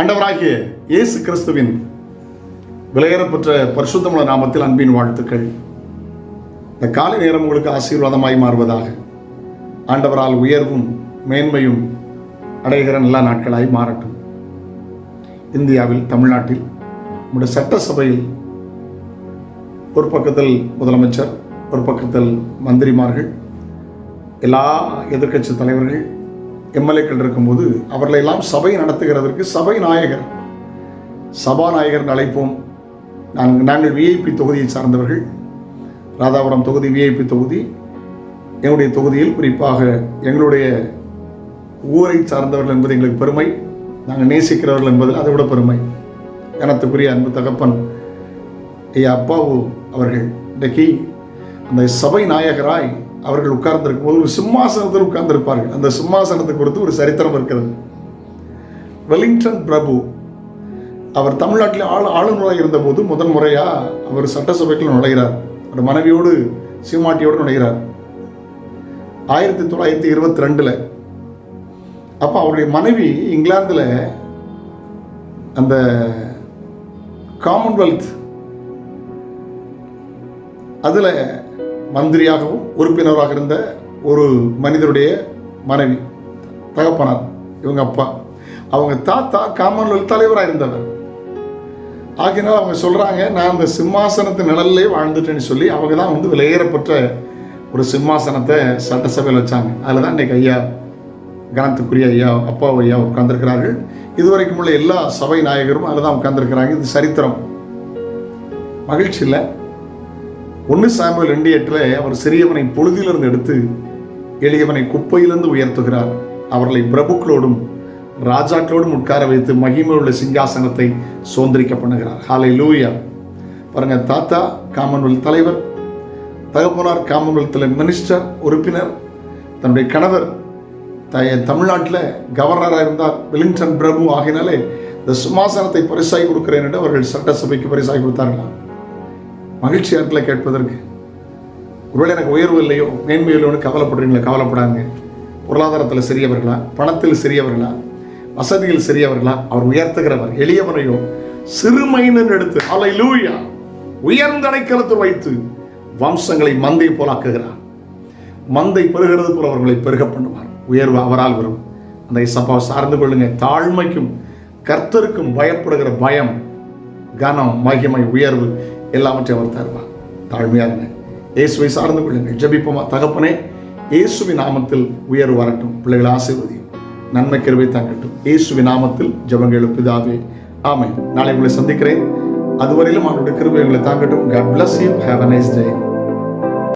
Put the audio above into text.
ஆண்டவராகிய இயேசு கிறிஸ்துவின் விலையேறப்பெற்ற பரிசுத்தமுள்ள நாமத்தில் அன்பின் வாழ்த்துக்கள். இந்த காலை நேரம் உங்களுக்கு ஆசீர்வாதமாய் மாறுவதாக. ஆண்டவரால் உயர்வும் மேன்மையும் அடைகிற நல்ல நாட்களாய் மாறட்டும். இந்தியாவில் தமிழ்நாட்டில் நம்முடைய சட்டசபையில் ஒரு பக்கத்தில் முதலமைச்சர் ஒரு பக்கத்தில் மந்திரிமார்கள் எல்லா எதிர்க்கட்சி தலைவர்கள் எம்எல்ஏக்கள் இருக்கும்போது அவர்களெல்லாம் சபை நடத்துகிறதற்கு சபை நாயகர். சபாநாயகர் அழைப்போம். நாங்கள் நாங்கள் விஐபி தொகுதியை சார்ந்தவர்கள். ராதாபுரம் தொகுதி விஐபி தொகுதி. எங்களுடைய தொகுதியில் குறிப்பாக எங்களுடைய ஊரை சார்ந்தவர்கள் என்பது எங்களுக்கு பெருமை. நாங்கள் நேசிக்கிறவர்கள் என்பது அதை விட பெருமை. எனத்துக்குரிய அன்பு தகப்பன் ஐயா அப்பாவு அவர்கள். இன்றைக்கு அந்த சபை நாயகராய் அவர்கள் உட்கார்ந்திருக்கும் போது ஒரு சிம்மாசனத்தில் உட்கார்ந்திருப்பார்கள். அந்த சிம்மாசனத்தை குறித்து ஒரு சரித்திரம் இருக்கிறது. வெலிங்டன் பிரபு அவர் தமிழ்நாட்டில் ஆளு ஆளுநராக இருந்தபோது முதன் முறையாக அவர் சட்டசபைக்குள் நுழைகிறார். அவர் மனைவியோடு சீமாட்டியோடு நுழைகிறார். ஆயிரத்தி தொள்ளாயிரத்தி இருபத்தி ரெண்டில் அப்போ அவருடைய மனைவி இங்கிலாந்தில் அந்த காமன்வெல்த் அதில் மந்திரியாகவும் உறுப்பினராக இருந்த ஒரு மனிதருடைய மனைவி தகப்பனார் இவங்க அப்பா. அவங்க தாத்தா காமன்வெல்த் தலைவராக இருந்தவர். ஆகினால் அவங்க சொல்கிறாங்க நான் அந்த சிம்மாசனத்து நிழல்லே வாழ்ந்துட்டேன்னு சொல்லி அவங்க தான் வந்து விலையேறப்பட்ட ஒரு சிம்மாசனத்தை சட்டசபையில் வச்சாங்க. அதில் தான் இன்றைக்கி ஐயா கனத்துக்குரிய ஐயா அப்பா ஐயா உட்கார்ந்துருக்கிறார்கள். இதுவரைக்கும் உள்ள எல்லா சபை நாயகரும் அதில் தான் உட்கார்ந்துருக்கிறாங்க. இது சரித்திரம். மகிழ்ச்சி இல்லை. ஒன்று சாம்பல் ரெண்டு எட்டில் அவர் சிறியவனை பொழுதிலிருந்து எடுத்து எளியவனை குப்பையிலிருந்து உயர்த்துகிறார். அவர்களை பிரபுக்களோடும் ராஜாக்களோடும் உட்கார வைத்து மகிமையுள்ள சிங்காசனத்தை சுதந்திரிக்க பண்ணுகிறார். ஹாலை லூயா பாருங்க தாத்தா காமன்வெல்த் தலைவர் தகப்பனார் காமன்வெல்த்தில் மினிஸ்டர் உறுப்பினர் தன்னுடைய கணவர் த தமிழ்நாட்டில் கவர்னராக இருந்தார் வெலிங்டன் பிரபு ஆகினாலே இந்த சிம்மாசனத்தை பரிசாகி கொடுக்கிறேன் என்று அவர்கள் சட்டசபைக்கு பரிசாகி கொடுத்தார்களாம் மகிழ்ச்சியாக இருக்கல கேட்பதற்கு. ஒருவேளை எனக்கு உயர்வு இல்லையோ மேன்மை இல்லையோன்னு கவலைப்படுறீங்களா? கவலைப்படாங்க பொருளாதாரத்தில் சிறியவர்களா? பணத்தில் சிறியவர்களா? வசதியில் சிறியவர்களா? அவர் உயர்த்துகிறவர் எளியவனையோ சிறுமையினர் எடுத்து அலை லூயா உயர்ந்த அடைக்கலத்தில் வைத்து வம்சங்களை மந்தை போலாக்குகிறார் மந்தை பெருகிறது போல அவர்களை பெருக பண்ணுவார். உயர்வு அவரால் வரும். அந்த சப்பாவை சார்ந்து கொள்ளுங்க தாழ்மைக்கும் கர்த்தருக்கும் பயப்படுகிற பயம் கனம் மகிமை உயர்வு எல்லாவற்றையும் அவர் தருவார். தாழ்மையாக இருங்க இயேசுவை சார்ந்து கொள்ளுங்கள். ஜபிப்போமா? தகப்பனே இயேசுவி நாமத்தில் உயர்வு வரட்டும். பிள்ளைகள் ஆசீர்வதியும். நன்மை கருவை தாங்கட்டும். இயேசுவி நாமத்தில் ஜபங்கள் பிதாவே. ஆமை நாளை உங்களை சந்திக்கிறேன். அதுவரையிலும் அவருடைய கிருபை உங்களை தாங்கட்டும். God bless you have a nice day